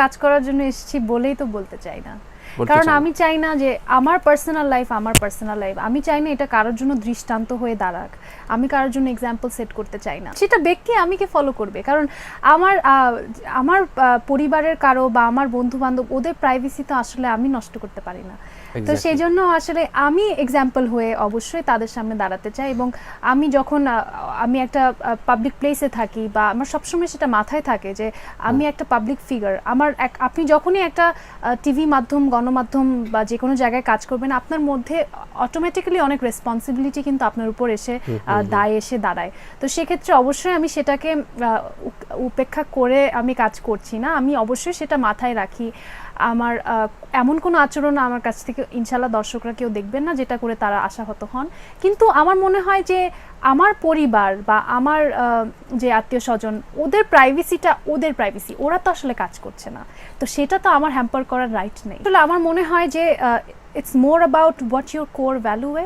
কাজ করার জন্য এসেছি বলেই তো বলতে চাই না। কারণ আমি চাই না যে আমার পার্সোনাল লাইফ আমার পার্সোনাল লাইফ আমি চাই না এটা কারোর জন্য দৃষ্টান্ত হয়ে দাঁড়াক। আমি কারোর জন্য এক্সাম্পল সেট করতে চাই না। সেটা ব্যক্তি আমিকে ফলো করবে। কারণ আমার আমার পরিবারের কারও বা আমার বন্ধু বান্ধব ওদের প্রাইভেসি তো আসলে আমি নষ্ট করতে পারি না। তো সেই জন্য আসলে আমি এক্সাম্পল হয়ে অবশ্যই তাদের সামনে দাঁড়াতে চাই এবং আমি যখন আমি একটা পাবলিক প্লেসে থাকি বা আমার সবসময় সেটা মাথায় থাকে যে আমি একটা পাবলিক ফিগার আমার এক আপনি যখনই একটা টিভি মাধ্যম গণমাধ্যম বা যে কোনো জায়গায় কাজ করবেন আপনার মধ্যে অটোমেটিক্যালি অনেক রেসপন্সিবিলিটি কিন্তু আপনার উপর এসে দায় এসে দাঁড়ায়। তো সেক্ষেত্রে অবশ্যই আমি সেটাকে উপেক্ষা করে আমি কাজ করছি না। আমি অবশ্যই সেটা মাথায় রাখি। আমার এমন কোনো আচরণ আমার কাছ থেকে ইনশাল্লাহ দর্শকরা কেউ দেখবেন না যেটা করে তারা আশাহত হন। কিন্তু আমার মনে হয় যে আমার পরিবার বা আমার যে আত্মীয় স্বজন, ওদের প্রাইভেসিটা ওদের প্রাইভেসি ওরা তো আসলে কাজ করছে না। তো সেটা তো আমার হ্যাম্পার করার রাইট নেই। আসলে আমার মনে হয় যে it's more about what your core value is